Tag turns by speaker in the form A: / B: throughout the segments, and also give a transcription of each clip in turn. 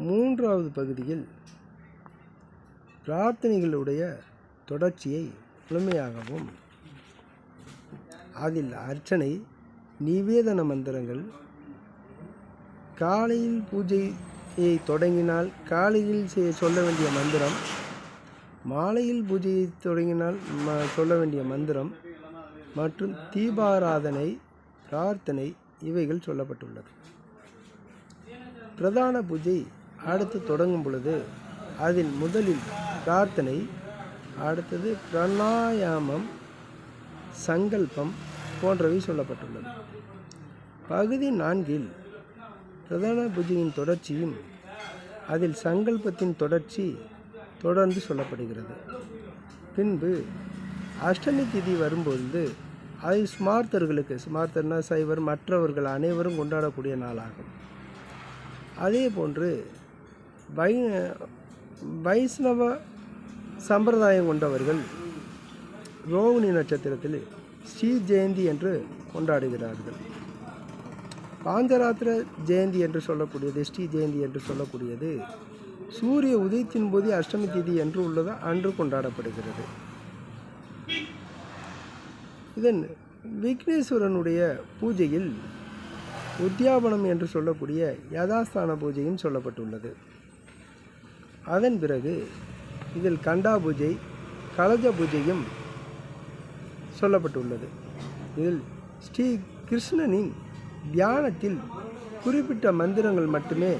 A: மூன்றாவது பகுதியில் பிரார்த்தனைகளுடைய தொடர்ச்சியை முழுமையாகவும் அதில் அர்ச்சனை நிவேதன மந்திரங்கள் காலையில் பூஜையை தொடங்கினால் காலையில் செய்ய சொல்ல வேண்டிய மந்திரம் மாலையில் பூஜையை தொடங்கினால் ம சொல்ல வேண்டிய மந்திரம் மற்றும் தீபாராதனை பிரார்த்தனை இவைகள் சொல்லப்பட்டுள்ளது. பிரதான பூஜை அடுத்து தொடங்கும் பொழுது அதில் முதலில் பிரார்த்தனை அடுத்தது பிரணாயாமம் சங்கல்பம் போன்றவை சொல்லப்பட்டுள்ளது. பகுதி நான்கில் பிரதான பூஜையின் தொடர்ச்சியும் அதில் சங்கல்பத்தின் தொடர்ச்சி தொடர்ந்து சொல்லப்படுகிறது. பின்பு அஷ்டமி திதி வரும்பொழுது அது ஸ்மார்த்தர்களுக்கு ஸ்மார்த்தர்னா சைவர் மற்றவர்கள் அனைவரும் கொண்டாடக்கூடிய நாளாகும். அதே போன்று வை வைஷ்ணவ சம்பிரதாயம் கொண்டவர்கள் ரோகிணி நட்சத்திரத்தில் ஸ்ரீ ஜெயந்தி என்று கொண்டாடுகிறார்கள். பாஞ்சராத்திர ஜெயந்தி என்று சொல்லக்கூடியது ஸ்ரீ ஜெயந்தி என்று சொல்லக்கூடியது சூரிய உதயத்தின் போது அஷ்டமி திதி என்று உள்ளது அன்று கொண்டாடப்படுகிறது. இதன் விக்னேஸ்வரனுடைய பூஜையில் உத்தியாபனம் என்று சொல்லக்கூடிய யதாஸ்தான பூஜையும் சொல்லப்பட்டுள்ளது. அதன் பிறகு இதில் கண்டா பூஜை கலஜ பூஜையும் சொல்லப்பட்டுள்ளது. இதில் ஸ்ரீ கிருஷ்ணனின் தியானத்தில் குறிப்பிட்ட மந்திரங்கள் மட்டுமே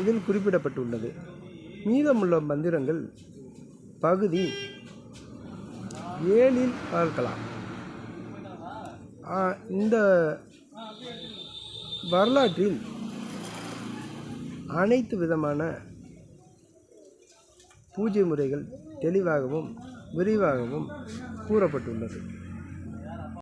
A: இதில் குறிப்பிடப்பட்டுள்ளது. மீதமுள்ள மந்திரங்கள் பகுதி ஏழில் பார்க்கலாம். இந்த வரலாற்றில் அனைத்து விதமான பூஜை முறைகள் தெளிவாகவும் விரிவாகவும் கூறப்பட்டுள்ளது.